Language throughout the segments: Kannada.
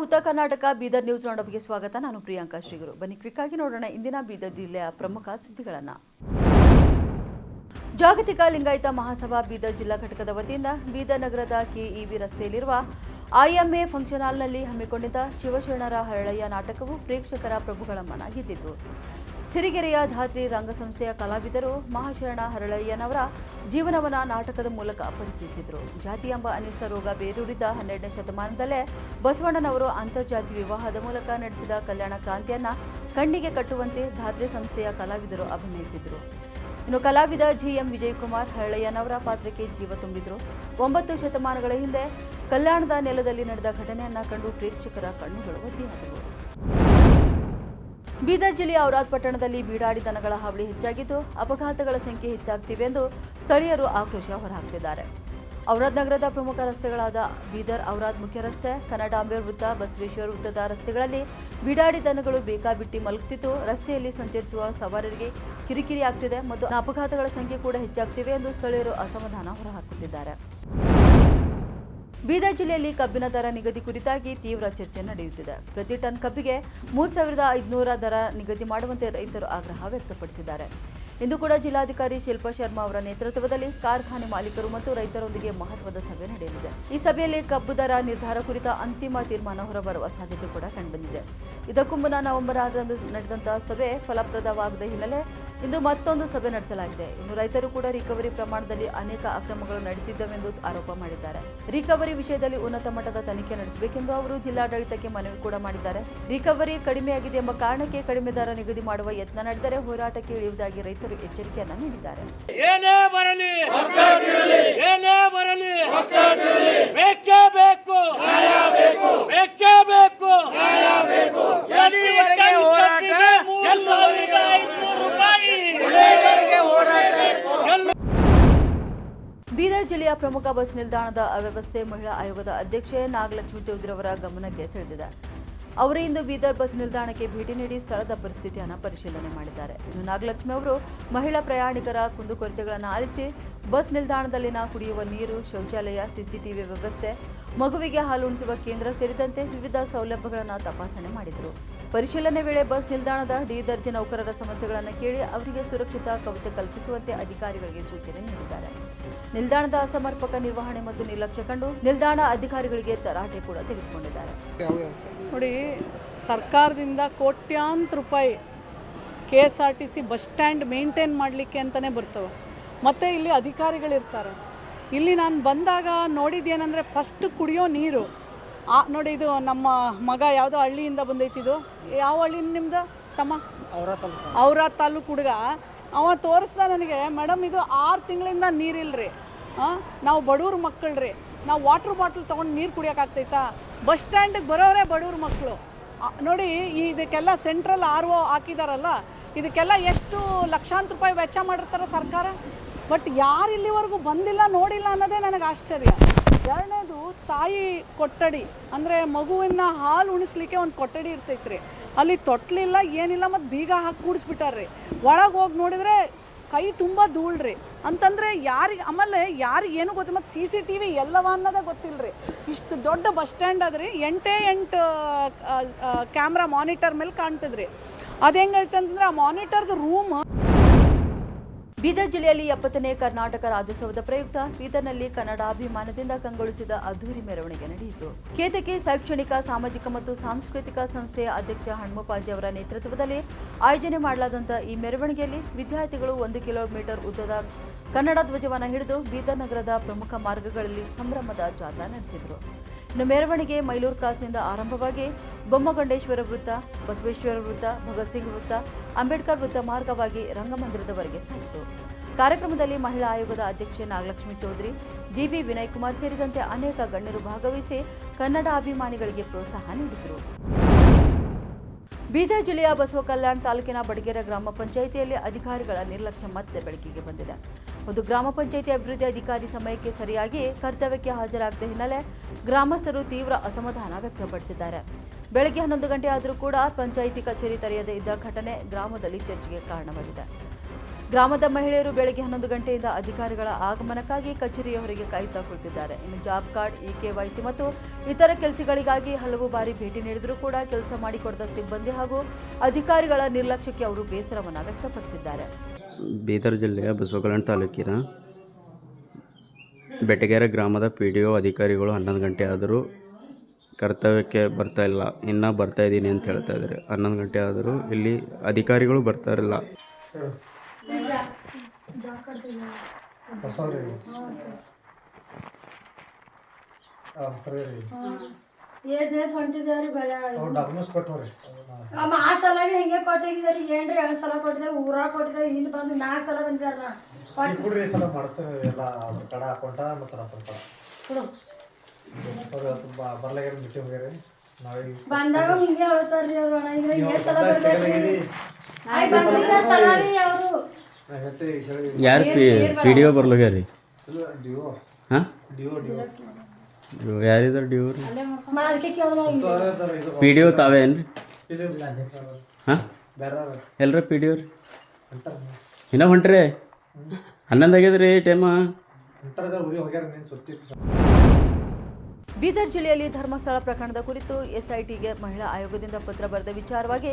ಹುತ್ತ ಕರ್ನಾಟಕ ಬೀದರ್ ನ್ಯೂಸ್ ರೌಂಡಪ್ಗೆ ಸ್ವಾಗತ. ನಾನು ಪ್ರಿಯಾಂಕಾ ಶ್ರೀಗುರು. ಬನ್ನಿ ಕ್ವಿಕ್ ಆಗಿ ನೋಡೋಣ ಇಂದಿನ ಬೀದರ್ ಜಿಲ್ಲೆಯ ಪ್ರಮುಖ ಸುದ್ದಿಗಳನ್ನ. ಜಾಗತಿಕ ಲಿಂಗಾಯತ ಮಹಾಸಭಾ ಬೀದರ್ ಜಿಲ್ಲಾ ಘಟಕದ ವತಿಯಿಂದ ಬೀದರ್ ನಗರದ ಕೆಇಬಿ ರಸ್ತೆಯಲ್ಲಿರುವ ಐಎಂಎ ಫಂಕ್ಷನ್ ಹಾಲ್ನಲ್ಲಿ ಹಮ್ಮಿಕೊಂಡಿದ್ದ ಶಿವಶರಣರ ಹರಳಯ್ಯ ನಾಟಕವು ಪ್ರೇಕ್ಷಕರ ಪ್ರಭುಗಳ ಮನ ಗೆದ್ದಿತು. ಸಿರಿಗೆರೆಯ ಧಾತ್ರಿ ರಂಗಸಂಸ್ಥೆಯ ಕಲಾವಿದರು ಮಹಾಶರಣ ಹರಳಯ್ಯನವರ ಜೀವನವನ್ನ ನಾಟಕದ ಮೂಲಕ ಪರಿಚಯಿಸಿದರು. ಜಾತಿ ಎಂಬ ಅನಿಷ್ಟ ರೋಗ ಬೇರೂರಿದ ಹನ್ನೆರಡನೇ ಶತಮಾನದಲ್ಲೇ ಬಸವಣ್ಣನವರು ಅಂತರ್ಜಾತಿ ವಿವಾಹದ ಮೂಲಕ ನಡೆಸಿದ ಕಲ್ಯಾಣ ಕ್ರಾಂತಿಯನ್ನು ಕಣ್ಣಿಗೆ ಕಟ್ಟುವಂತೆ ಧಾತ್ರಿ ಸಂಸ್ಥೆಯ ಕಲಾವಿದರು ಅಭಿನಯಿಸಿದರು. ಇನ್ನು ಕಲಾವಿದ ಜಿ ಎಂ ವಿಜಯಕುಮಾರ್ ಹರಳಯ್ಯನವರ ಪಾತ್ರಕ್ಕೆ ಜೀವ ತುಂಬಿದರು. ಒಂಬತ್ತು ಶತಮಾನಗಳ ಹಿಂದೆ ಕಲ್ಯಾಣದ ನೆಲದಲ್ಲಿ ನಡೆದ ಘಟನೆಯನ್ನು ಕಂಡು ಪ್ರೇಕ್ಷಕರ ಕಣ್ಣುಗಳು ಒದ್ದಿಯಾದವು ಬೀದರ್ ಜಿಲ್ಲೆಯ ಔರಾದ್ ಪಟ್ಟಣದಲ್ಲಿ ಬೀಡಾಡಿ ದನಗಳ ಹಾವಳಿ ಹೆಚ್ಚಾಗಿದ್ದು, ಅಪಘಾತಗಳ ಸಂಖ್ಯೆ ಹೆಚ್ಚಾಗ್ತಿವೆ ಎಂದು ಸ್ಥಳೀಯರು ಆಕ್ರೋಶ ಹೊರಹಾಕ್ತಿದ್ದಾರೆ. ಔರಾದ್ ನಗರದ ಪ್ರಮುಖ ರಸ್ತೆಗಳಾದ ಬೀದರ್ ಔರಾದ್ ಮುಖ್ಯ ರಸ್ತೆ ಕನ್ನಡಾಂಬೇರ್ ವೃತ್ತ, ಬಸವೇಶ್ವರ ವೃತ್ತದ ರಸ್ತೆಗಳಲ್ಲಿ ಬೀಡಾಡಿ ದನಗಳು ಬೇಕಾಬಿಟ್ಟಿ ಮಲಗುತ್ತಿದ್ದು ರಸ್ತೆಯಲ್ಲಿ ಸಂಚರಿಸುವ ಸವಾರರಿಗೆ ಕಿರಿಕಿರಿ ಆಗ್ತಿದೆ ಮತ್ತು ಅಪಘಾತಗಳ ಸಂಖ್ಯೆ ಕೂಡ ಹೆಚ್ಚಾಗ್ತಿವೆ ಎಂದು ಸ್ಥಳೀಯರು ಅಸಮಾಧಾನ ಹೊರಹಾಕುತ್ತಿದ್ದಾರೆ. ಬೀದರ್ ಜಿಲ್ಲೆಯಲ್ಲಿ ಕಬ್ಬಿನ ದರ ನಿಗದಿ ಕುರಿತಾಗಿ ತೀವ್ರ ಚರ್ಚೆ ನಡೆಯುತ್ತಿದೆ. ಪ್ರತಿ ಟನ್ ಕಬ್ಬಿಗೆ ಮೂರು ಸಾವಿರದ ಐದುನೂರ ದರ ನಿಗದಿ ಮಾಡುವಂತೆ ರೈತರು ಆಗ್ರಹ ವ್ಯಕ್ತಪಡಿಸಿದ್ದಾರೆ. ಇಂದು ಕೂಡ ಜಿಲ್ಲಾಧಿಕಾರಿ ಶಿಲ್ಪಾ ಶರ್ಮಾ ಅವರ ನೇತೃತ್ವದಲ್ಲಿ ಕಾರ್ಖಾನೆ ಮಾಲೀಕರು ಮತ್ತು ರೈತರೊಂದಿಗೆ ಮಹತ್ವದ ಸಭೆ ನಡೆಯಲಿದೆ. ಈ ಸಭೆಯಲ್ಲಿ ಕಬ್ಬು ದರ ನಿರ್ಧಾರ ಕುರಿತ ಅಂತಿಮ ತೀರ್ಮಾನ ಹೊರಬರುವ ಸಾಧ್ಯತೆ ಕೂಡ ಕಂಡುಬಂದಿದೆ. ಇದಕ್ಕೂ ಮುನ್ನ ನವೆಂಬರ್ ಆರರಂದು ನಡೆದಂತಹ ಸಭೆ ಫಲಪ್ರದವಾಗದ ಹಿನ್ನೆಲೆ ಇಂದು ಮತ್ತೊಂದು ಸಭೆ ನಡೆಸಲಾಗಿದೆ. ಇನ್ನು ರೈತರು ಕೂಡ ರಿಕವರಿ ಪ್ರಮಾಣದಲ್ಲಿ ಅನೇಕ ಅಕ್ರಮಗಳು ನಡೆದಿದ್ದವೆಂದು ಆರೋಪ ಮಾಡಿದ್ದಾರೆ. ರಿಕವರಿ ವಿಷಯದಲ್ಲಿ ಉನ್ನತ ಮಟ್ಟದ ತನಿಖೆ ನಡೆಸಬೇಕೆಂದು ಅವರು ಜಿಲ್ಲಾಡಳಿತಕ್ಕೆ ಮನವಿ ಕೂಡ ಮಾಡಿದ್ದಾರೆ. ರಿಕವರಿ ಕಡಿಮೆಯಾಗಿದೆ ಎಂಬ ಕಾರಣಕ್ಕೆ ಕಡಿಮೆ ದರ ನಿಗದಿ ಮಾಡುವ ಯತ್ನ ನಡೆದರೆ ಹೋರಾಟಕ್ಕೆ ಇಳಿಯುವುದಾಗಿ ರೈತರು ಎಚ್ಚರಿಕೆಯನ್ನ ನೀಡಿದ್ದಾರೆ. ಏನೇ ಬರಲಿ ಏನೇ ಬರಲಿ ಬೇಕೇ ಬೇಕು ಬೇಕೇ. ಬೇಕು ಬೀದರ್ ಜಿಲ್ಲೆಯ ಪ್ರಮುಖ ಬಸ್ ನಿಲ್ದಾಣದ ಅವ್ಯವಸ್ಥೆ ಮಹಿಳಾ ಆಯೋಗದ ಅಧ್ಯಕ್ಷೆ ನಾಗಲಕ್ಷ್ಮಿ ಚೌಧರಿ ಅವರ ಗಮನಕ್ಕೆ ಸೆಳೆದಿದೆ. ಅವರು ಇಂದು ಬೀದರ್ ಬಸ್ ನಿಲ್ದಾಣಕ್ಕೆ ಭೇಟಿ ನೀಡಿ ಸ್ಥಳದ ಪರಿಸ್ಥಿತಿಯನ್ನು ಪರಿಶೀಲನೆ ಮಾಡಿದ್ದಾರೆ. ಇನ್ನು ನಾಗಲಕ್ಷ್ಮಿ ಅವರು ಮಹಿಳಾ ಪ್ರಯಾಣಿಕರ ಕುಂದುಕೊರತೆಗಳನ್ನು ಆಲಿಸಿ ಬಸ್ ನಿಲ್ದಾಣದಲ್ಲಿನ ಕುಡಿಯುವ ನೀರು, ಶೌಚಾಲಯ, ಸಿಸಿಟಿವಿ ವ್ಯವಸ್ಥೆ, ಮಗುವಿಗೆ ಹಾಲು ಉಣಿಸುವ ಕೇಂದ್ರ ಸೇರಿದಂತೆ ವಿವಿಧ ಸೌಲಭ್ಯಗಳನ್ನು ತಪಾಸಣೆ ಮಾಡಿದರು. ಪರಿಶೀಲನೆ ವೇಳೆ ಬಸ್ ನಿಲ್ದಾಣದ ಡಿ ದರ್ಜೆ ನೌಕರರ ಸಮಸ್ಯೆಗಳನ್ನು ಕೇಳಿ ಅವರಿಗೆ ಸುರಕ್ಷಿತ ಕವಚ ಕಲ್ಪಿಸುವಂತೆ ಅಧಿಕಾರಿಗಳಿಗೆ ಸೂಚನೆ ನೀಡಿದ್ದಾರೆ. ನಿಲ್ದಾಣದ ಅಸಮರ್ಪಕ ನಿರ್ವಹಣೆ ಮತ್ತು ನಿರ್ಲಕ್ಷ್ಯ ಕಂಡು ನಿಲ್ದಾಣ ಅಧಿಕಾರಿಗಳಿಗೆ ತರಾಟೆ ಕೂಡ ತೆಗೆದುಕೊಂಡಿದ್ದಾರೆ. ನೋಡಿ ಸರ್ಕಾರದಿಂದ ಕೋಟ್ಯಾಂತರ ರೂಪಾಯಿ K S R T C bus stand maintain ಮಾಡಲಿಕ್ಕೆ ಅಂತಲೇ ಬರ್ತವೆ. ಮತ್ತು ಇಲ್ಲಿ ಅಧಿಕಾರಿಗಳಿರ್ತಾರೆ. ಇಲ್ಲಿ ನಾನು ಬಂದಾಗ ನೋಡಿದ್ದೇನೆಂದರೆ ಫಸ್ಟ್ ಕುಡಿಯೋ ನೀರು. ಆ ನೋಡಿ ಇದು ನಮ್ಮ ಮಗ ಯಾವುದೋ ಹಳ್ಳಿಯಿಂದ ಬಂದೈತಿದು ಯಾವ ಹಳ್ಳಿ ನಿಮ್ದು? ತಮ್ಮ? ಅವರ ತಾಲೂಕು. ಹುಡುಗ. ಅವ ತೋರಿಸ್ದ ನನಗೆ ಮೇಡಮ್ ಇದು ಆರು ತಿಂಗಳಿಂದ ನೀರಿಲ್ರಿ. ಹಾಂ ನಾವು ಬಡವ್ರ ಮಕ್ಕಳ್ರಿ. ನಾವು ವಾಟ್ರ್ ಬಾಟ್ಲ್ ತೊಗೊಂಡು ನೀರು ಕುಡಿಯೋಕ್ಕಾಗ್ತೈತಾ ಬಸ್ ಸ್ಟ್ಯಾಂಡಿಗೆ ಬರೋರೇ ಬಡವ್ರ ಮಕ್ಕಳು ನೋಡಿ ಇದಕ್ಕೆಲ್ಲ ಸೆಂಟ್ರಲ್ ಆರ್ ಒ ಹಾಕಿದಾರಲ್ಲ, ಇದಕ್ಕೆಲ್ಲ ಎಷ್ಟು ಲಕ್ಷಾಂತರ ರೂಪಾಯಿ ವೆಚ್ಚ ಮಾಡಿರ್ತಾರೆ ಸರ್ಕಾರ? ಬಟ್ ಯಾರು ಇಲ್ಲಿವರೆಗೂ ಬಂದಿಲ್ಲ, ನೋಡಿಲ್ಲ ಅನ್ನೋದೇ ನನಗೆ ಆಶ್ಚರ್ಯ. ಎರಡನೇದು, ತಾಯಿ ಕೊಠಡಿ, ಅಂದರೆ ಮಗುವಿನ ಹಾಲು ಉಣಿಸ್ಲಿಕ್ಕೆ ಒಂದು ಕೊಠಡಿ ಇರ್ತೈತ್ರಿ. ಅಲ್ಲಿ ತೊಟ್ಲಿಲ್ಲ, ಏನಿಲ್ಲ, ಮತ್ತು ಬೀಗ ಹಾಕಿ ಕೂಡಿಸ್ಬಿಟ್ಟಾರ್ರಿ. ಒಳಗೆ ಹೋಗಿ ನೋಡಿದ್ರೆ ಕೈ ತುಂಬ ಧೂಳ್ರಿ. ಅಂತಂದರೆ ಯಾರಿಗೆ, ಆಮೇಲೆ ಯಾರಿಗೆ ಏನು ಗೊತ್ತಿಲ್ಲ ಮತ್ತು ಸಿ ಸಿ ಟಿ ವಿ ಎಲ್ಲವ ಅನ್ನೋದೇ ಗೊತ್ತಿಲ್ಲರಿ ಇಷ್ಟು ದೊಡ್ಡ ಬಸ್ ಸ್ಟ್ಯಾಂಡ್ ಅದ್ರಿ ಎಂಟೇ ಎಂಟು ಕ್ಯಾಮ್ರಾ ಮಾನಿಟರ್ ಮೇಲೆ ಕಾಣ್ತದ್ರಿ. ಅದು ಹೆಂಗೈತೆ ಅಂತಂದ್ರೆ ಆ ಮಾನಿಟರ್ದು ರೂಮ್ ಬೀದರ್ ಜಿಲ್ಲೆಯಲ್ಲಿ ಎಪ್ಪತ್ತನೇ ಕರ್ನಾಟಕ ರಾಜ್ಯೋತ್ಸವದ ಪ್ರಯುಕ್ತ ಬೀದರ್ನಲ್ಲಿ ಕನ್ನಡಾಭಿಮಾನದಿಂದ ಕಂಗೊಳಿಸಿದ ಅದ್ದೂರಿ ಮೆರವಣಿಗೆ ನಡೆಯಿತು. ಕೇತಕಿ ಶೈಕ್ಷಣಿಕ, ಸಾಮಾಜಿಕ ಮತ್ತು ಸಾಂಸ್ಕೃತಿಕ ಸಂಸ್ಥೆಯ ಅಧ್ಯಕ್ಷ ಹನುಮಪಾಜಿ ಅವರ ನೇತೃತ್ವದಲ್ಲಿ ಆಯೋಜನೆ ಮಾಡಲಾದಂಥ ಈ ಮೆರವಣಿಗೆಯಲ್ಲಿ ವಿದ್ಯಾರ್ಥಿಗಳು ಒಂದು ಕಿಲೋಮೀಟರ್ ಉದ್ದದ ಕನ್ನಡ ಧ್ವಜವನ್ನು ಹಿಡಿದು ಬೀದರ್ ನಗರದ ಪ್ರಮುಖ ಮಾರ್ಗಗಳಲ್ಲಿ ಸಂಭ್ರಮದ ಜಾಥಾ ನಡೆಸಿದರು. ಇನ್ನು ಮೆರವಣಿಗೆ ಮೈಲೂರು ಕ್ರಾಸ್ನಿಂದ ಆರಂಭವಾಗಿ ಬೊಮ್ಮಗಂಡೇಶ್ವರ ವೃತ್ತ, ಬಸವೇಶ್ವರ ವೃತ್ತ ಭಗತ್ ಸಿಂಗ್ ವೃತ್ತ, ಅಂಬೇಡ್ಕರ್ ವೃತ್ತ ಮಾರ್ಗವಾಗಿ ರಂಗಮಂದಿರದವರೆಗೆ ಸಾಗಿತು. ಕಾರ್ಯಕ್ರಮದಲ್ಲಿ ಮಹಿಳಾ ಆಯೋಗದ ಅಧ್ಯಕ್ಷೆ ನಾಗಲಕ್ಷ್ಮಿ ಚೌಧರಿ, ಜಿಬಿ ವಿನಯ್ ಕುಮಾರ್ ಸೇರಿದಂತೆ ಅನೇಕ ಗಣ್ಯರು ಭಾಗವಹಿಸಿ ಕನ್ನಡ ಅಭಿಮಾನಿಗಳಿಗೆ ಪ್ರೋತ್ಸಾಹ ನೀಡಿದರು. ಬೀದರ್ ಜಿಲ್ಲೆಯ ಬಸವ ಕಲ್ಯಾಣ ತಾಲೂಕಿನ ಬಡಗೇರ ಗ್ರಾಮ ಪಂಚಾಯಿತಿಯಲ್ಲಿ ಅಧಿಕಾರಿಗಳ ನಿರ್ಲಕ್ಷ್ಯ ಮತ್ತೆ ಬೆಳಕಿಗೆ ಬಂದಿದೆ. ಒಂದು ಗ್ರಾಮ ಪಂಚಾಯಿತಿ ಅಭಿವೃದ್ಧಿ ಅಧಿಕಾರಿ ಸಮಯಕ್ಕೆ ಸರಿಯಾಗಿ ಕರ್ತವ್ಯಕ್ಕೆ ಹಾಜರಾಗದ ಹಿನ್ನೆಲೆ ಗ್ರಾಮಸ್ಥರು ತೀವ್ರ ಅಸಮಾಧಾನ ವ್ಯಕ್ತಪಡಿಸಿದ್ದಾರೆ. ಬೆಳಗ್ಗೆ ಹನ್ನೊಂದು ಗಂಟೆ ಆದರೂ ಕೂಡ ಪಂಚಾಯಿತಿ ಕಚೇರಿ ತೆರೆಯದೇ ಇದ್ದ ಘಟನೆ ಗ್ರಾಮದಲ್ಲಿ ಚರ್ಚೆಗೆ ಕಾರಣವಾಗಿದೆ. ಗ್ರಾಮದ ಮಹಿಳೆಯರು ಬೆಳಗ್ಗೆ ಹನ್ನೊಂದು ಗಂಟೆಯಿಂದ ಅಧಿಕಾರಿಗಳ ಆಗಮನಕ್ಕಾಗಿ ಕಚೇರಿಯ ಹೊರಗೆ ಕಾಯುತ್ತಾ ಕುಳಿತಿದ್ದಾರೆ ಇನ್ನು ಜಾಬ್ ಕಾರ್ಡ್ ಇ ಕೆವೈಸಿ ಮತ್ತು ಇತರ ಕೆಲಸಗಳಿಗಾಗಿ ಹಲವು ಬಾರಿ ಭೇಟಿ ನೀಡಿದರೂ ಕೂಡ ಕೆಲಸ ಮಾಡಿಕೊಡದ ಸಿಬ್ಬಂದಿ ಹಾಗೂ ಅಧಿಕಾರಿಗಳ ನಿರ್ಲಕ್ಷ್ಯಕ್ಕೆ ಅವರು ಬೇಸರವನ್ನು ವ್ಯಕ್ತಪಡಿಸಿದ್ದಾರೆ. ಬೀದರ್ ಜಿಲ್ಲೆಯ ಬಸವಕಲ್ಯಾಣ ತಾಲೂಕಿನ ಬೆಟಗೆರೆ ಗ್ರಾಮದ ಪಿ ಡಿ ಒ ಅಧಿಕಾರಿಗಳು ಹನ್ನೊಂದು ಗಂಟೆ ಆದರೂ ಕರ್ತವ್ಯಕ್ಕೆ ಬರ್ತಾ ಇಲ್ಲ. ಇನ್ನೂ ಬರ್ತಾ ಇದ್ದೀನಿ ಅಂತ ಹೇಳ್ತಾ ಇದ್ದಾರೆ. ಹನ್ನೊಂದು ಗಂಟೆ ಆದರೂ ಇಲ್ಲಿ ಅಧಿಕಾರಿಗಳು ಬರ್ತಾ ಇರಲ್ಲ ಡಾಕ್ಯುಮೆಂಟ್ಸ್ ಕೊಟ್ಟವ್ರಿ. ಅಮ್ಮ ಆ ಸಲ ಹಿಂಗೆ ಕೊಟ್ಟಿದ್ದೀರಿ? ಏನ್ರಿ ಎರಡ್ ಸಲ ಕೊಟ್ಟಿದ್ದಾರೆ? ಊರಾಗ ಕೊಟ್ಟಿದ್ದಾರೆ? ಇಲ್ಲಿ ಬಂದು ನಾಲ್ಕು ಸಲ ಬಂದಿದಾರ ಕೊಡ್ರಿ ಸಲ ಮಾಡಿಸ್ತೇವೆ. ಎಲ್ಲ ಅದ್ರ ಕಡ ಮತ್ತು ಬರ್ಲಾಗ್ಯಾರ ಹೋಗ್ಯಾರಿ. ಬಂದಾಗ ಹಿಂಗೆ ಹೇಳ್ತಾರ್ರಿ ಅವ್ರು ಅಣ್ಣ. ಈಗ ಸಲ ಬರ್ಬೇಕ್ರಿ. ಬಂದಿಲ್ಲ ಸಲ ರೀ ಅವರು. ಯಾರು ಪಿ ಪಿ ಡಿ ಒ ಬರ್ಲಾಗ್ಯಾರಿ ಹಾಂ? ಡಿ ಒ ರೀ ಪಿ ಡಿ ಒ ತಾವೇ ಏನ್ರಿ? ರೀ ಇದು ಹಾಂ? ಬೇರೆ ಎಲ್ಲರ ಪಿ ಡಿ ಒ ರೀ ಇನ್ನ ಹೊಂಟ್ರಿ? ಹನ್ನೊಂದು ಆಗ್ಯದ್ರಿ ಟೈಮ್ ಬೀದರ್ ಜಿಲ್ಲೆಯಲ್ಲಿ ಧರ್ಮಸ್ಥಳ ಪ್ರಕರಣದ ಕುರಿತು ಎಸ್ಐಟಿಗೆ ಮಹಿಳಾ ಆಯೋಗದಿಂದ ಪತ್ರ ಬರೆದ ವಿಚಾರವಾಗಿ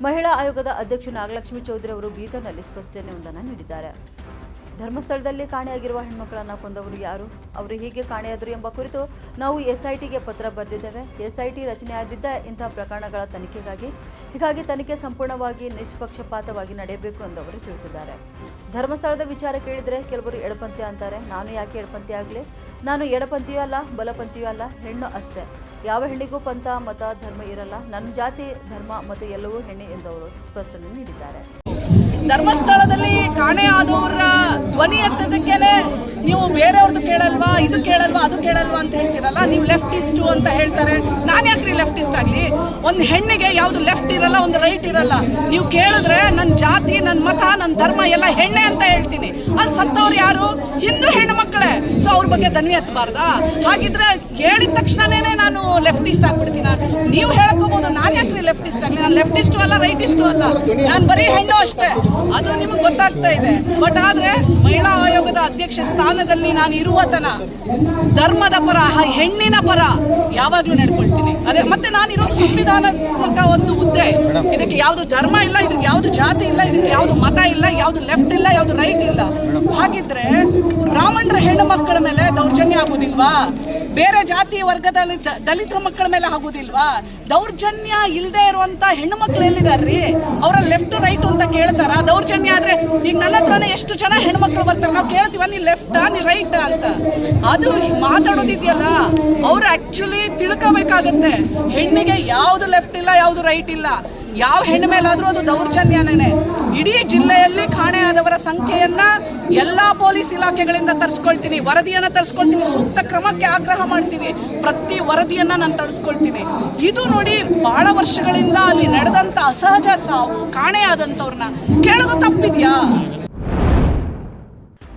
ಮಹಿಳಾ ಆಯೋಗದ ಅಧ್ಯಕ್ಷ ನಾಗಲಕ್ಷ್ಮಿ ಚೌಧರಿ ಅವರು ಬೀದರ್ನಲ್ಲಿ ಸ್ಪಷ್ಟನೆಯೊಂದನ್ನು ನೀಡಿದ್ದಾರೆ. ಧರ್ಮಸ್ಥಳದಲ್ಲಿ ಕಾಣೆಯಾಗಿರುವ ಹೆಣ್ಮಕ್ಕಳನ್ನು ಕೊಂದವರು ಯಾರು? ಅವರು ಹೀಗೆ ಕಾಣೆಯಾದರು ಎಂಬ ಕುರಿತು ನಾವು ಎಸ್ಐಟಿಗೆ ಪತ್ರ ಬರೆದಿದ್ದೇವೆ. ಎಸ್ಐಟಿ ರಚನೆಯಾದಿದ್ದ ಇಂತಹ ಪ್ರಕರಣಗಳ ತನಿಖೆಗಾಗಿ, ಹೀಗಾಗಿ ತನಿಖೆ ಸಂಪೂರ್ಣವಾಗಿ ನಿಷ್ಪಕ್ಷಪಾತವಾಗಿ ನಡೆಯಬೇಕು ಎಂದು ಅವರು ತಿಳಿಸಿದ್ದಾರೆ. ಧರ್ಮಸ್ಥಳದ ವಿಚಾರ ಕೇಳಿದರೆ ಕೆಲವರು ಎಡಪಂಥಿ ಅಂತಾರೆ. ನಾನು ಯಾಕೆ ಎಡಪಂಥಿ ಆಗಲಿ? ನಾನು ಎಡಪಂಥಿಯೂ ಅಲ್ಲ, ಬಲಪಂಥಿಯೂ ಅಲ್ಲ, ಹೆಣ್ಣು ಅಷ್ಟೇ. ಯಾವ ಹೆಣ್ಣಿಗೂ ಪಂಥ, ಮತ, ಧರ್ಮ ಇರಲ್ಲ. ನನ್ನ ಜಾತಿ, ಧರ್ಮ ಮತ್ತು ಎಲ್ಲವೂ ಹೆಣ್ಣೆ ಎಂದು ಅವರು ಸ್ಪಷ್ಟನೆ ನೀಡಿದ್ದಾರೆ. ಧರ್ಮಸ್ಥಳದಲ್ಲಿ ಕಾಣೆ ಆದವರ ಧ್ವನಿ ಎತ್ತದಕ್ಕೇನೆ ನೀವು ಬೇರೆಯವ್ರದ್ದು ಕೇಳಲ್ವಾ, ಇದು ಕೇಳಲ್ವಾ, ಅದು ಕೇಳಲ್ವಾ ಅಂತ ಹೇಳ್ತೀರಲ್ಲ, ನೀವು ಲೆಫ್ಟಿಸ್ಟು ಅಂತ ಹೇಳ್ತಾರೆ. ನಾನು ಯಾಕ್ರಿ ಲೆಫ್ಟಿಸ್ಟ್ ಆಗಲಿ? ಒಂದು ಹೆಣ್ಣಿಗೆ ಯಾವುದು ಲೆಫ್ಟ್ ಇರಲ್ಲ, ಒಂದು ರೈಟ್ ಇರಲ್ಲ. ನೀವು ಕೇಳಿದ್ರೆ ನನ್ನ ಜಾತಿ ನನ್ನ ಮತ ನನ್ನ ಧರ್ಮ ಎಲ್ಲ ಹೆಣ್ಣೆ ಅಂತ ಹೇಳ್ತೀನಿ. ಅಲ್ಲಿ ಸತ್ತವ್ರು ಯಾರು? ಹಿಂದೂ ಹೆಣ್ಣು ಮಕ್ಕಳೇ. ಸೊ ಅವ್ರ ಬಗ್ಗೆ ಧ್ವನಿ ಎತ್ತಬಾರ್ದಾ ಹಾಗಿದ್ರೆ ಹೇಳಿದ ತಕ್ಷಣನೇ ನಾನು ಲೆಫ್ಟಿಸ್ಟ್ ಆಗ್ಬಿಡ್ತೀನ. ನೀವು ಹೇಳ್ಕೋಬಹುದು ನಾನು ಯಾಕ್ರಿ ಲೆಫ್ಟಿಸ್ಟ್ ಆಗಲಿ? ನಾನು ಲೆಫ್ಟಿಸ್ಟು ಅಲ್ಲ ರೈಟಿಸ್ಟು ಅಲ್ಲ. ನಾನು ಬರೀ ಹೆಣ್ಣು ಅಷ್ಟೇ. ಅದು ನಿಮಗೆ ಗೊತ್ತಾಗ್ತಾ ಇದೆ. ಬಟ್ ಆದ್ರೆ ಮಹಿಳಾ ಆಯೋಗದ ಅಧ್ಯಕ್ಷ ಸ್ಥಾನದಲ್ಲಿ ನಾನು ಇರುವತನ ಧರ್ಮದ ಪರ ಹೆಣ್ಣಿನ ಪರ ಯಾವಾಗ್ಲೂ ನಡ್ಕೊಳ್ತೀನಿ. ಅದೇ, ಮತ್ತೆ ನಾನು ಇರೋದು ಸಂವಿಧಾನಾತ್ಮಕ ಒಂದು ಹುದ್ದೆ. ಇದಕ್ಕೆ ಯಾವುದು ಧರ್ಮ ಇಲ್ಲ, ಇದಕ್ಕೆ ಯಾವುದು ಜಾತಿ ಇಲ್ಲ, ಇದಕ್ಕೆ ಯಾವುದು ಮತ ಇಲ್ಲ, ಯಾವುದು ಲೆಫ್ಟ್ ಇಲ್ಲ, ಯಾವುದು ರೈಟ್ ಇಲ್ಲ. ಹಾಗಿದ್ರೆ ಬ್ರಾಹ್ಮಣರ ಹೆಣ್ಣು ಮಕ್ಕಳ ಮೇಲೆ ದೌರ್ಜನ್ಯ ಆಗುದಿಲ್ವಾ? ಬೇರೆ ಜಾತಿ ವರ್ಗದಲ್ಲಿ ದಲಿತರ ಮಕ್ಕಳ ಮೇಲೆ ಆಗುದಿಲ್ವಾ? ದೌರ್ಜನ್ಯ ಇಲ್ಲದೆ ಇರುವಂತ ಹೆಣ್ಣು ಮಕ್ಕಳು ಎಲ್ಲಿದಾರ್ರಿ? ಅವರ ಲೆಫ್ಟ್ ರೈಟ್ ಅಂತ ಕೇಳ್ತಾರ? ದೌರ್ಜನ್ಯ ಆದ್ರೆ ಈಗ ನನ್ನ ಹತ್ರನೇ ಎಷ್ಟು ಜನ ಹೆಣ್ಮಕ್ಳು ಬರ್ತಾರೆ? ನಾವು ಕೇಳ್ತೀವ ನೀ ಲೆಫ್ಟಾ ನೀ ರೈಟ್ ಅಂತ. ಅದು ಮಾತಾಡೋದಿದೆಯಲ್ಲ? ಅವ್ರು ಆಕ್ಚುಲಿ ತಿಳ್ಕೋಬೇಕಾಗತ್ತೆ. ಹೆಣ್ಣಿಗೆ ಯಾವ್ದು ಲೆಫ್ಟ್ ಇಲ್ಲ, ಯಾವುದು ರೈಟ್ ಇಲ್ಲ. ಯಾವ ಹೆಣ್ಣು ಮೇಲಾದರೂ ಅದು ದೌರ್ಜನ್ಯನೇ. ಇಡೀ ಜಿಲ್ಲೆಯಲ್ಲಿ ಕಾಣೆಯಾದವರ ಸಂಖ್ಯೆಯನ್ನ ಎಲ್ಲಾ ಪೊಲೀಸ್ ಇಲಾಖೆಗಳಿಂದ ತರಿಸ್ಕೊಳ್ತೀನಿ, ವರದಿಯನ್ನು ತರಿಸ್ಕೊಳ್ತೀನಿ, ಸೂಕ್ತ ಕ್ರಮಕ್ಕೆ ಆಗ್ರಹ ಮಾಡ್ತೀವಿ. ಪ್ರತಿ ವರದಿಯನ್ನ ನಾನು ತರಿಸ್ಕೊಳ್ತೀನಿ. ಇದು ನೋಡಿ ಬಹಳ ವರ್ಷಗಳಿಂದ ಅಲ್ಲಿ ನಡೆದಂತ ಅಸಹಜ ಸಾವು ಕಾಣೆಯಾದಂಥವ್ರನ್ನ ಕೇಳೋದು ತಪ್ಪಿದ್ಯಾ?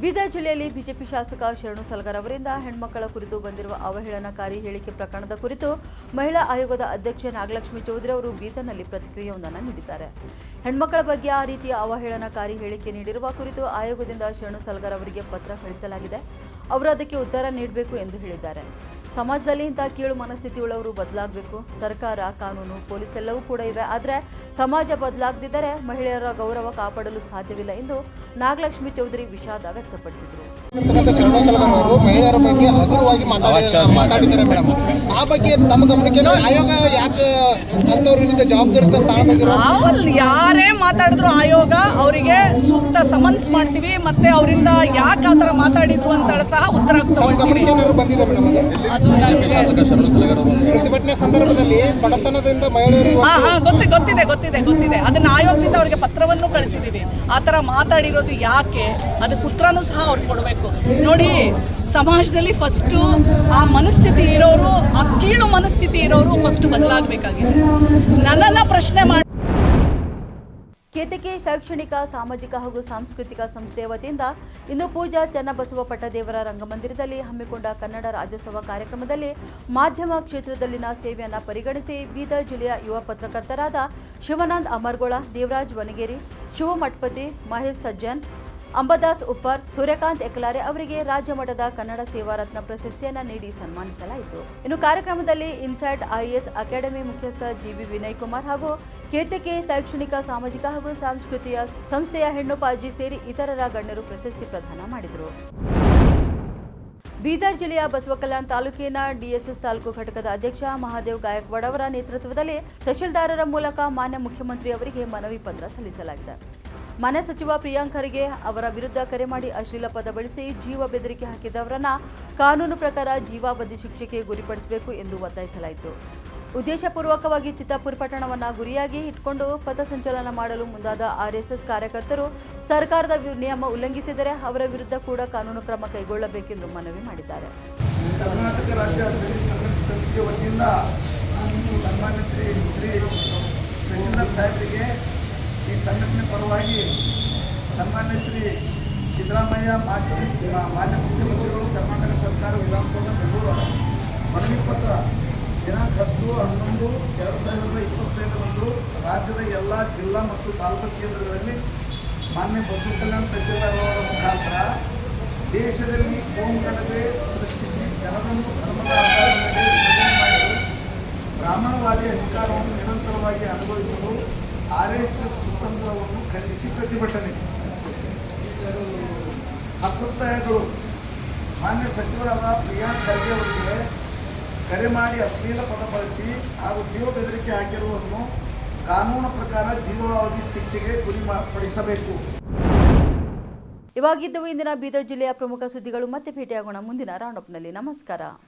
ಬೀದರ್ ಜಿಲ್ಲೆಯಲ್ಲಿ ಬಿಜೆಪಿ ಶಾಸಕ ಶರಣು ಸಲಗರ್ ಅವರಿಂದ ಹೆಣ್ಮಕ್ಕಳ ಕುರಿತು ಬಂದಿರುವ ಅವಹೇಳನಕಾರಿ ಹೇಳಿಕೆ ಪ್ರಕರಣದ ಕುರಿತು ಮಹಿಳಾ ಆಯೋಗದ ಅಧ್ಯಕ್ಷೆ ನಾಗಲಕ್ಷ್ಮಿ ಚೌಧರಿ ಅವರು ಬೀದರ್ನಲ್ಲಿ ಪ್ರತಿಕ್ರಿಯೆಯೊಂದನ್ನು ನೀಡಿದ್ದಾರೆ. ಹೆಣ್ಮಕ್ಕಳ ಬಗ್ಗೆ ಆ ರೀತಿಯ ಅವಹೇಳನಕಾರಿ ಹೇಳಿಕೆ ನೀಡಿರುವ ಕುರಿತು ಆಯೋಗದಿಂದ ಶರಣು ಸಲಗರ್ ಅವರಿಗೆ ಪತ್ರ ಕಳಿಸಲಾಗಿದೆ. ಅವರು ಅದಕ್ಕೆ ಉತ್ತರ ನೀಡಬೇಕು ಎಂದು ಹೇಳಿದ್ದಾರೆ. ಸಮಾಜದಲ್ಲಿ ಇಂಥ ಕೀಳು ಮನಸ್ಥಿತಿ ಉಳ್ಳವರು ಬದಲಾಗಬೇಕು. ಸರ್ಕಾರ ಕಾನೂನು ಪೊಲೀಸ್ ಎಲ್ಲವೂ ಕೂಡ ಇವೆ. ಆದರೆ ಸಮಾಜ ಬದಲಾಗದಿದ್ದರೆ ಮಹಿಳೆಯರ ಗೌರವ ಕಾಪಾಡಲು ಸಾಧ್ಯವಿಲ್ಲ ಎಂದು ನಾಗಲಕ್ಷ್ಮಿ ಚೌಧರಿ ವಿಷಾದ ವ್ಯಕ್ತಪಡಿಸಿದರು. ಇರ್ತಕ್ಕಂಥ ಮಹಿಳೆಯರ ಬಗ್ಗೆ ಹಗುರವಾಗಿ ಮಾತಾಡಿ ಮಾತಾಡಿದ್ದಾರೆ ಮೇಡಮ್. ಆ ಬಗ್ಗೆ ತಮ್ಮ ಗಮನಕ್ಕೇನೋ ಆಯೋಗ ಯಾಕೆ ಅಂಥವ್ರ ವಿರುದ್ಧ ಜವಾಬ್ದಾರಿತ ಸ್ಥಾನದಾಗಿರೋ ಯಾರೇ ಮಾತಾಡಿದ್ರು ಆಯೋಗ ಅವರಿಗೆ ಸೂಕ್ತ ಸಮನ್ಸ್ ಮಾಡ್ತೀವಿ. ಮತ್ತೆ ಅವರಿಂದ ಯಾಕೆ ಆತರ ಥರ ಮಾತಾಡಿದ್ರು ಅಂತ ಸಹ ಉತ್ತರ ಬಂದಿದೆ ಮೇಡಮ್ ಪ್ರತಿಭಟನೆ ಸಂದರ್ಭದಲ್ಲಿ ಬಡತನದಿಂದ ಮಹಿಳೆಯರು ಗೊತ್ತಿ ಗೊತ್ತಿದೆ ಗೊತ್ತಿದೆ ಗೊತ್ತಿದೆ. ಅದನ್ನ ಆಯೋಗದಿಂದ ಅವರಿಗೆ ಪತ್ರವನ್ನು ಕಳಿಸಿದೀವಿ. ಆ ಥರ ಮಾತಾಡಿರೋದು ಯಾಕೆ? ಅದಕ್ಕೆ ಉತ್ತರನೂ ಸಹ ಅವ್ರು ಕೊಡಬೇಕು. ನೋಡಿ ಸಮಾಜದಲ್ಲಿ ಫಸ್ಟು ಆ ಮನಸ್ಥಿತಿ ಇರೋರು ಆ ಕೀಳು ಮನಸ್ಥಿತಿ ಇರೋರು ಫಸ್ಟ್ ಬದಲಾಗಬೇಕಾಗಿದೆ. ನನ್ನನ್ನು ಪ್ರಶ್ನೆ ಮಾಡಿ ಕೇತಕಿ ಶೈಕ್ಷಣಿಕ, ಸಾಮಾಜಿಕ ಹಾಗೂ ಸಾಂಸ್ಕೃತಿಕ ಸಂಸ್ಥೆಯ ವತಿಯಿಂದ ಇಂದು ಪೂಜಾ ಚನ್ನಬಸವ ಪಟ್ಟದೇವರ ರಂಗಮಂದಿರದಲ್ಲಿ ಹಮ್ಮಿಕೊಂಡ ಕನ್ನಡ ರಾಜ್ಯೋತ್ಸವ ಕಾರ್ಯಕ್ರಮದಲ್ಲಿ ಮಾಧ್ಯಮ ಕ್ಷೇತ್ರದಲ್ಲಿನ ಸೇವೆಯನ್ನು ಪರಿಗಣಿಸಿ ಬೀದರ್ ಜಿಲ್ಲೆಯ ಯುವ ಪತ್ರಕರ್ತರಾದ ಶಿವನಂದ್ ಅಮರ್ಗೋಳ, ದೇವರಾಜ್ ವನಗೇರಿ, ಶಿವ ಮಠಪತಿ, ಮಹೇಶ್ ಸಜ್ಜನ್ ಅಂಬದಾಸ್ ಉಪ್ಪರ್, ಸೂರ್ಯಕಾಂತ್ ಎಕ್ಲಾರೆ ಅವರಿಗೆ ರಾಜ್ಯ ಮಟ್ಟದ ಕನ್ನಡ ಸೇವಾ ರತ್ನ ಪ್ರಶಸ್ತಿಯನ್ನು ನೀಡಿ ಸನ್ಮಾನಿಸಲಾಯಿತು. ಇನ್ನು ಕಾರ್ಯಕ್ರಮದಲ್ಲಿ ಇನ್ಸೈಟ್ ಐಎಎಸ್ ಅಕಾಡೆಮಿ ಮುಖ್ಯಸ್ಥ ಜಿಬಿ ವಿನಯ್ ಕುಮಾರ್ ಹಾಗೂ ಕೇತಕೆ ಶೈಕ್ಷಣಿಕ, ಸಾಮಾಜಿಕ ಹಾಗೂ ಸಾಂಸ್ಕೃತಿಕ ಸಂಸ್ಥೆಯ ಹೆಣ್ಣು ಪಾಜಿ ಸೇರಿ ಇತರರ ಗಣ್ಯರು ಪ್ರಶಸ್ತಿ ಪ್ರದಾನ ಮಾಡಿದರು. ಬೀದರ್ ಜಿಲ್ಲೆಯ ಬಸವಕಲ್ಯಾಣ ತಾಲೂಕಿನ ಡಿಎಸ್ಎಸ್ ತಾಲೂಕು ಘಟಕದ ಅಧ್ಯಕ್ಷ ಮಹಾದೇವ್ ಗಾಯಕ್ವಾಡ್ ಅವರ ನೇತೃತ್ವದಲ್ಲಿ ತಹಶೀಲ್ದಾರರ ಮೂಲಕ ಮಾನ್ಯ ಮುಖ್ಯಮಂತ್ರಿ ಅವರಿಗೆ ಮನವಿ ಪತ್ರ ಸಲ್ಲಿಸಲಾಗಿದೆ. ಮನೆ ಸಚಿವ ಪ್ರಿಯಾಂಕ್ ಖರ್ಗೆ ಅವರ ವಿರುದ್ಧ ಕರೆ ಮಾಡಿ ಅಶ್ಲೀಲ ಪದ ಬಳಸಿ ಜೀವ ಬೆದರಿಕೆ ಹಾಕಿದವರನ್ನ ಕಾನೂನು ಪ್ರಕಾರ ಜೀವಾವಧಿ ಶಿಕ್ಷೆಗೆ ಗುರಿಪಡಿಸಬೇಕು ಎಂದು ಒತ್ತಾಯಿಸಲಾಯಿತು. ಉದ್ದೇಶಪೂರ್ವಕವಾಗಿ ಚಿತ್ತಾಪುರ ಪಟ್ಟಣವನ್ನು ಗುರಿಯಾಗಿ ಇಟ್ಕೊಂಡು ಪಥಸಂಚಲನ ಮಾಡಲು ಮುಂದಾದ ಆರ್ಎಸ್ಎಸ್ ಕಾರ್ಯಕರ್ತರು ಸರ್ಕಾರದ ನಿಯಮ ಉಲ್ಲಂಘಿಸಿದರೆ ಅವರ ವಿರುದ್ಧ ಕೂಡ ಕಾನೂನು ಕ್ರಮ ಕೈಗೊಳ್ಳಬೇಕೆಂದು ಮನವಿ ಮಾಡಿದ್ದಾರೆ. ಕರ್ನಾಟಕ ರಾಜ್ಯ ಸಮಿತಿ ವತಿಯಿಂದ ಸನ್ಮಾನ್ಯ ಶ್ರೀ ತಹಶೀಲ್ದಾರ್ ಸಾಹೇಬರಿಗೆ ಈ ಸಂಘಟನೆ ಪರವಾಗಿ ಸನ್ಮಾನ್ಯ ಶ್ರೀ ಸಿದ್ದರಾಮಯ್ಯ ಮಾಜಿ ಮಾನ್ಯ ಮುಖ್ಯಮಂತ್ರಿಗಳು ಕರ್ನಾಟಕ ಸರ್ಕಾರ ವಿಧಾನಸೌಧ ಬೆಂಗಳೂರು ಮನವಿ ಪತ್ರ ದಿನಾಂಕ ಹತ್ತು ಹನ್ನೊಂದು ಎರಡು ಸಾವಿರದ ಇಪ್ಪತ್ತೈದರಂದು ರಾಜ್ಯದ ಎಲ್ಲ ಜಿಲ್ಲಾ ಮತ್ತು ತಾಲೂಕು ಕೇಂದ್ರಗಳಲ್ಲಿ ಮಾನ್ಯ ಬಸವ ಕಲ್ಯಾಣ ತಹಶೀಲ್ದಾರ್ ಅವರ ಮುಖಾಂತರ ದೇಶದಲ್ಲಿ ಕೋಮು ಗಲಭೆ ಸೃಷ್ಟಿಸಿ ಜನರನ್ನು ಧರ್ಮದ ಆಧಾರದ ಬ್ರಾಹ್ಮಣವಾದಿ ಅಧಿಕಾರವನ್ನು ನಿರಂತರವಾಗಿ ಅನುಭವಿಸಲು ಆರ್ ಎಸ್ ಎಸ್ ಕುತಂತ್ರವನ್ನು ಖಂಡಿಸಿ ಪ್ರತಿಭಟನೆ. ಹಕ್ಕೊತ್ತಾಯಗಳು ಮಾನ್ಯ ಸಚಿವರಾದ ಪ್ರಿಯಾಂಕ್ ಖರ್ಗೆ ಅವರಿಗೆ ಕರೆ ಮಾಡಿ ಅಶ್ಲೀಲ ಪದ ಬಳಸಿ ಹಾಗೂ ಜೀವ ಬೆದರಿಕೆ ಹಾಕಿರುವವರನ್ನು ಕಾನೂನು ಪ್ರಕಾರ ಜೀವಾವಧಿ ಶಿಕ್ಷೆಗೆ ಗುರಿ ಪಡಿಸಬೇಕು. ಇವಾಗಿದ್ದವು ಇಂದಿನ ಬೀದರ್ ಜಿಲ್ಲೆಯ ಪ್ರಮುಖ ಸುದ್ದಿಗಳು. ಮತ್ತೆ ಭೇಟಿಯಾಗೋಣ ಮುಂದಿನ ರೌಂಡಪ್ನಲ್ಲಿ ನಮಸ್ಕಾರ.